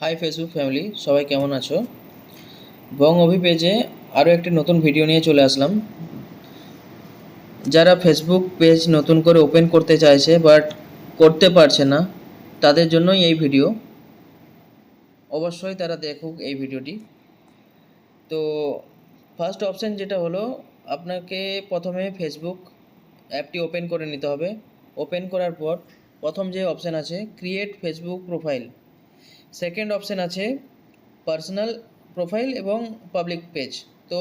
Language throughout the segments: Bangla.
হাই ফেসবুক ফ্যামিলি সবাই কেমন আছো? বং অভি পেজে আরও একটি নতুন ভিডিও নিয়ে চলে আসলাম। যারা ফেসবুক পেজ নতুন করে ওপেন করতে চাইছে বাট করতে পারছে না, তাদের জন্যই এই ভিডিও অবশ্যই তারা দেখুক এই ভিডিওটি তো ফার্স্ট অপশান যেটা হলো, আপনাকে প্রথমে ফেসবুক অ্যাপটি ওপেন করে নিতে হবে। ওপেন করার পর প্রথম যে অপশান আছে create Facebook profile second option আছে পার্সোনাল প্রোফাইল এবং পাবলিক পেজ তো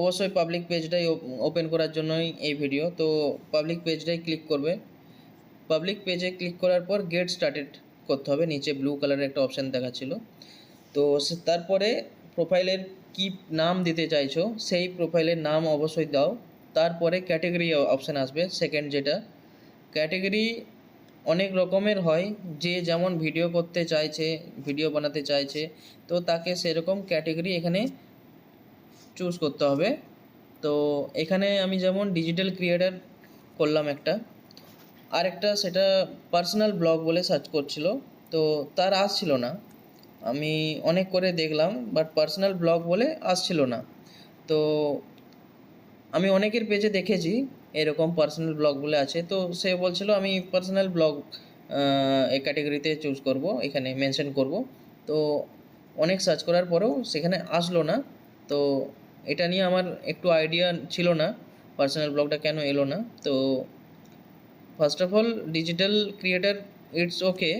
অবশ্যই পাবলিক পেজটাই ওপেন করার জন্যই এই ভিডিও তো পাবলিক পেজটাই ক্লিক করবে। পাবলিক পেজে ক্লিক করার পর গেট স্টার্টেড করতে হবে। নিচে ব্লু কালারের একটা অপশান দেখাচ্ছিল। তো তারপরে প্রোফাইলের কি নাম দিতে চাইছো, সেই প্রোফাইলের নাম অবশ্যই দাও। তারপরে ক্যাটেগরি অপশান আসবে। সেকেন্ড যেটা ক্যাটেগরি অনেক রকমের হয়। যে যেমন ভিডিও করতে চাইছে ভিডিও বানাতে চাইছে, তো তাকে সেরকম ক্যাটেগরি এখানে চুজ করতে হবে। তো এখানে আমি যেমন ডিজিটাল ক্রিয়েটার করলাম একটা। আরেকটা সেটা পার্সোনাল ব্লগ বলে সার্চ করছিল। তো তার আসছিল না। আমি অনেক করে দেখলাম বাট পার্সোনাল ব্লগ বলে আসছিল না। তো আমি অনেকের পেজে দেখেছি, এরকম পার্সোনাল ব্লগ বলে আছে। তো সে বলছিল, আমি পার্সোনাল ব্লগ এই ক্যাটাগরিতে চুজ করব, এখানে মেনশন করব। তো অনেক সার্চ করার পরেও সেখানে আসলো না। তো এটা নিয়ে আমার একটু আইডিয়া ছিল না পার্সোনাল ব্লগটা কেন এলো না। তো first of all digital creator it's okay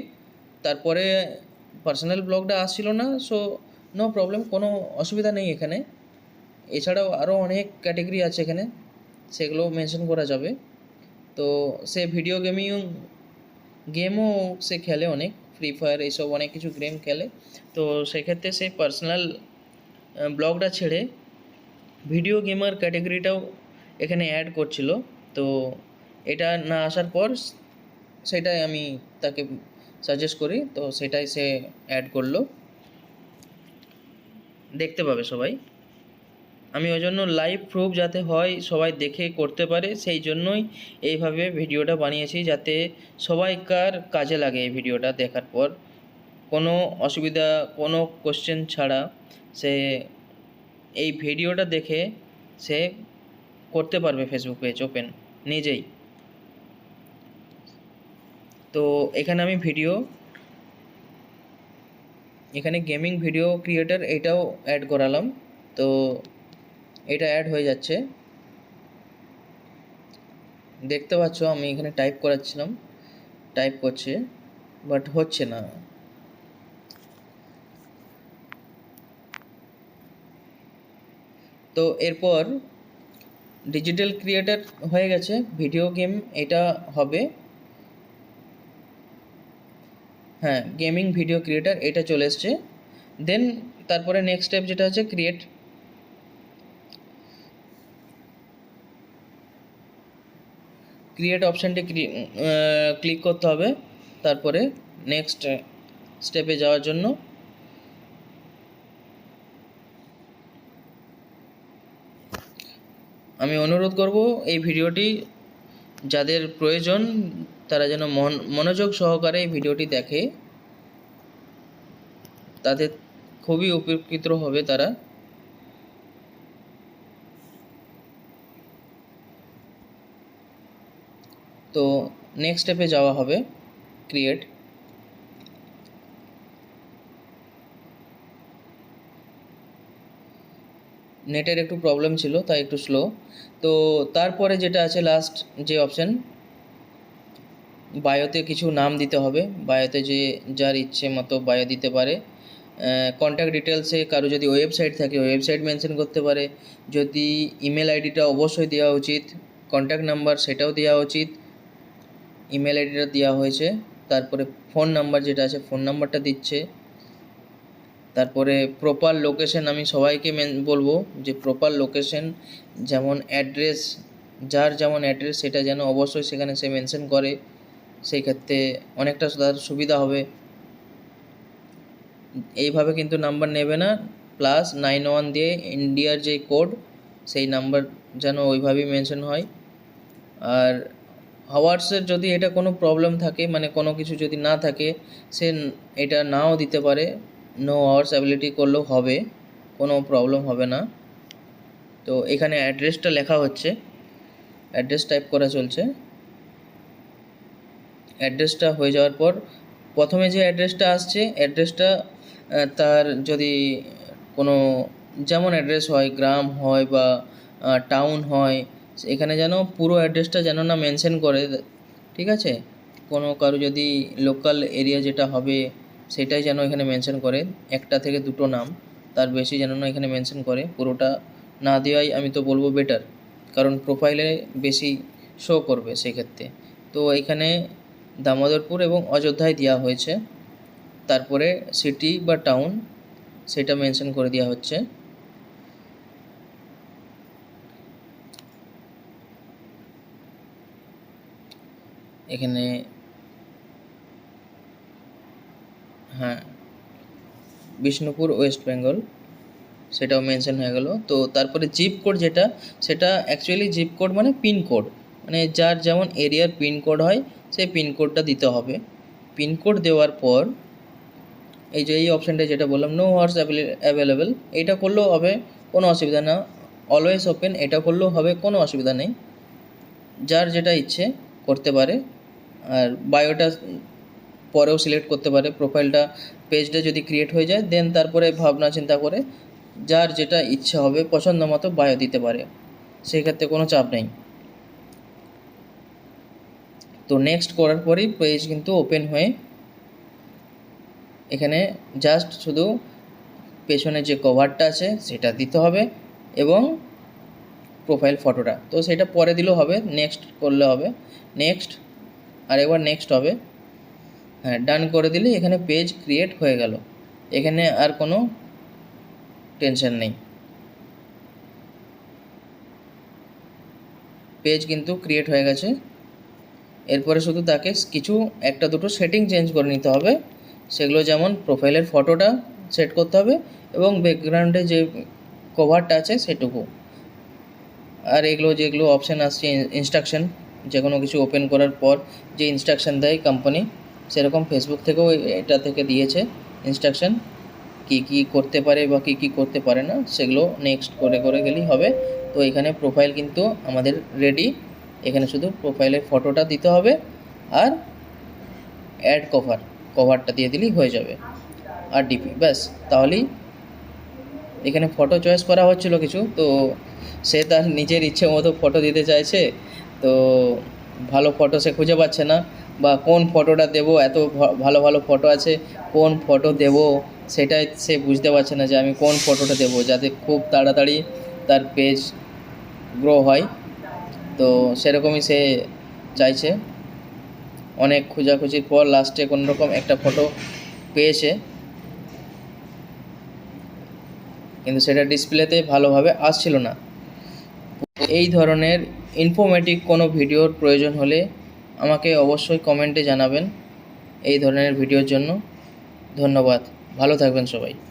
তারপরে পার্সোনাল ব্লগটা আসছিল না সো নো প্রবলেম কোনো অসুবিধা নেই এখানে। এছাড়াও আরও অনেক ক্যাটেগরি আছে এখানে, সেগুলো মেনশন করা যাবে। তো সে ভিডিও গেমিং গেমও সে খেলে অনেক ফ্রি ফায়ার এইসব অনেক কিছু গেম খেলে। তো সেক্ষেত্রে সে পার্সোনাল ব্লগটা ছেড়ে ভিডিও গেমার ক্যাটেগরিটাও এখানে অ্যাড করছিল। তো এটা না আসার পর সেটাই আমি তাকে সাজেস্ট করি, তো সেটাই সে অ্যাড করল। দেখতে পাবে সবাই। আমি ওই জন্য লাইভ প্রুফ যাতে হয়, সবাই দেখে করতে পারে, সেই জন্যই এইভাবে ভিডিওটা বানিয়েছি, যাতে সবাইকার কাজে লাগে এই ভিডিওটা দেখার পর। কোনো অসুবিধা, কোনো কোশ্চেন ছাড়া সে এই ভিডিওটা দেখে সে করতে পারবে ফেসবুক পেজ ওপেন নিজেই। তো এখানে আমি ভিডিও এখানে গেমিং ভিডিও ক্রিয়েটার এটাও অ্যাড করালাম। তো এটা অ্যাড হয়ে যাচ্ছে। দেখতে পাচ্ছ, আমি এখানে টাইপ করাচ্ছিলাম। টাইপ করছে বাট হচ্ছে না। তো এরপর ডিজিটাল ক্রিয়েটার হয়ে গেছে ভিডিও গেম এটা হবে। হ্যাঁ গেমিং ভিডিও ক্রিয়েটার এটা চলে এসছে। দেন তারপরে নেক্সট স্টেপ যেটা হচ্ছে ক্রিয়েট ক্রিয়েট অপশানটি ক্লিক করতে হবে। তারপরে নেক্সট স্টেপে যাওয়ার জন্য। আমি অনুরোধ করব, এই ভিডিওটি যাদের প্রয়োজন, তারা যেন মন, মনোযোগ সহকারে এই ভিডিওটি দেখে। তাদের খুবই উপকৃত হবে তারা। তো নেক্সট স্টেপে যাওয়া হবে ক্রিয়েট নেটের একটু প্রবলেম ছিল, তাই একটু স্লো তো তারপরে যেটা আছে লাস্ট যে অপশান বায়োতে কিছু নাম দিতে হবে। বায়োতে যে যার ইচ্ছে মতো বায়ো দিতে পারে। কন্ট্যাক্ট ডিটেলসে কারও যদি ওয়েবসাইট থাকে ওয়েবসাইট মেনশন করতে পারে। যদি ইমেল আইডিটা অবশ্যই দেওয়া উচিত কন্ট্যাক্ট নাম্বার সেটাও দেওয়া উচিত। ইমেল আইডিটা দেওয়া হয়েছে, তারপরে ফোন নাম্বার যেটা আছে ফোন নাম্বারটা দিচ্ছে। তারপরে প্রপার লোকেশন আমি সবাইকে মেন বলব যে প্রপার লোকেশন যেমন অ্যাড্রেস যার যেমন অ্যাড্রেস সেটা যেন অবশ্যই সেখানে সে মেনশন করে। সেই ক্ষেত্রে অনেকটা তার সুবিধা হবে। এইভাবে কিন্তু নাম্বার নেবে না প্লাস নাইন ওয়ান দিয়ে ইন্ডিয়ার যে কোড সেই নাম্বার যেন ওইভাবেই মেনশন হয়। আর হাওয়ার্সের যদি এটা কোনো প্রবলেম থাকে মানে কোনো কিছু যদি না থাকে, সে এটা নাও দিতে পারে। নো আওয়ার্স অ্যাবিলিটি করলেও হবে, কোনো প্রবলেম হবে না। তো এখানে অ্যাড্রেসটা লেখা হচ্ছে। অ্যাড্রেস টাইপ করা চলছে। অ্যাড্রেসটা হয়ে যাওয়ার পর, প্রথমে যে অ্যাড্রেসটা আসছে অ্যাড্রেসটা তার যদি কোনো, যেমন অ্যাড্রেস হয়, গ্রাম হয় বা টাউন হয় এখানে যেন পুরো অ্যাড্রেসটা যেন না মেনশন করে, ঠিক আছে? কোনো কারও যদি লোকাল এরিয়া যেটা হবে, সেটাই যেন এখানে মেনশন করে, একটা থেকে দুটো নাম, তার বেশি যেন না এখানে মেনশন করে, পুরোটা না দেওয়াই আমি তো বলব বেটার কারণ প্রোফাইলে বেশি শো করবে সেক্ষেত্রে। তো এখানে দামোদরপুর এবং অযোধ্যায় দেওয়া হয়েছে, তারপরে সিটি বা টাউন সেটা মেনশন করে দেওয়া হচ্ছে। এখানে হ্যাঁ বিষ্ণুপুর, ওয়েস্ট বেঙ্গল, সেটাও মেনশন হয়ে গেল। তো তারপরে জিপ কোড যেটা, সেটা অ্যাকচুয়ালি জিপ কোড মানে পিন কোড মানে যার যেমন এরিয়ার পিন কোড হয়, সেই পিন কোডটা দিতে হবে। পিন কোড দেওয়ার পর, এই যে এই অপশানটা যেটা বললাম নো হোয়াটস অ্যাভেলেবেল এটা করলেও হবে, কোনো অসুবিধা না। অলওয়েজ ওপেন এটা করলেও হবে, কোনো অসুবিধা নেই। যার যেটা ইচ্ছে, করতে পারে। আর বায়োটা পরেও সিলেক্ট করতে পারে প্রোফাইলটা পেজটা যদি ক্রিয়েট হয়ে যায় দেন তারপরে ভাবনা চিন্তা করে যার যেটা ইচ্ছা হবে, পছন্দ মতো বায়ো দিতে পারে। সেক্ষেত্রে কোনো চাপ নেই। তো নেক্সট করার পরেই পেজ কিন্তু ওপেন হয়ে এখানে জাস্ট শুধু পেছনে যে কভারটা আছে, সেটা দিতে হবে এবং প্রোফাইল ফটোটা তো সেটা পরে দিলেও হবে নেক্সট করলে হবে। নেক্সট আর একবার নেক্সট হবে। হ্যাঁ ডান করে দিলে এখানে পেজ ক্রিয়েট হয়ে গেল। এখানে আর কোনো টেনশন নেই। পেজ কিন্তু ক্রিয়েট হয়ে গেছে। এরপরে শুধু তাকে কিছু একটা দুটো সেটিং চেঞ্জ করে নিতে হবে। সেগুলো যেমন প্রোফাইলের ফটোটা সেট করতে হবে এবং ব্যাকগ্রাউন্ডে যে কভারটা আছে সেটুকু। আর এগুলো যেগুলো অপশান আসছে ইনস্ট্রাকশন যে কোনো কিছু ওপেন করার পর যে ইনস্ট্রাকশন দেয় কোম্পানি সেরকম ফেসবুক থেকেও এটা থেকে দিয়েছে ইনস্ট্রাকশন কী কী করতে পারে বা কী কী করতে পারে না, সেগুলো নেক্সট করে করে গেলেই হবে। তো এখানে প্রোফাইল কিন্তু আমাদের রেডি এখানে শুধু প্রোফাইলের ফটোটা দিতে হবে আর অ্যাড কভার কভারটা দিয়ে দিলেই হয়ে যাবে আর ডিপি ব্যাস। তাহলেই এখানে ফটো চয়েস করা হচ্ছিল কিছু, তো সে তার নিজের ইচ্ছে মতো ফটো দিতে চাইছে তো ভালো ফটো সে খুঁজে পাচ্ছে না বা কোন ফটোটা দেবো, এত ভালো ভালো ফটো আছে, কোন ফটো দেবো সেটাই সে বুঝতে পারছে না যে আমি কোন ফটোটা দেবো যাতে খুব তাড়াতাড়ি তার পেজ গ্রো হয়। তো সেরকমই সে চাইছে। অনেক খোঁজাখুঁজির পর লাস্টে কোনো রকম একটা ফটো পেয়েছে। কিন্তু সেটা ডিসপ্লেতে ভালোভাবে আসছিল না। এই ধরনের ইনফরমেটিভ কোনো ভিডিওর প্রয়োজন হলে আমাকে অবশ্যই কমেন্টে জানাবেন এই ধরনের ভিডিওর জন্য। ধন্যবাদ। ভালো থাকবেন সবাই।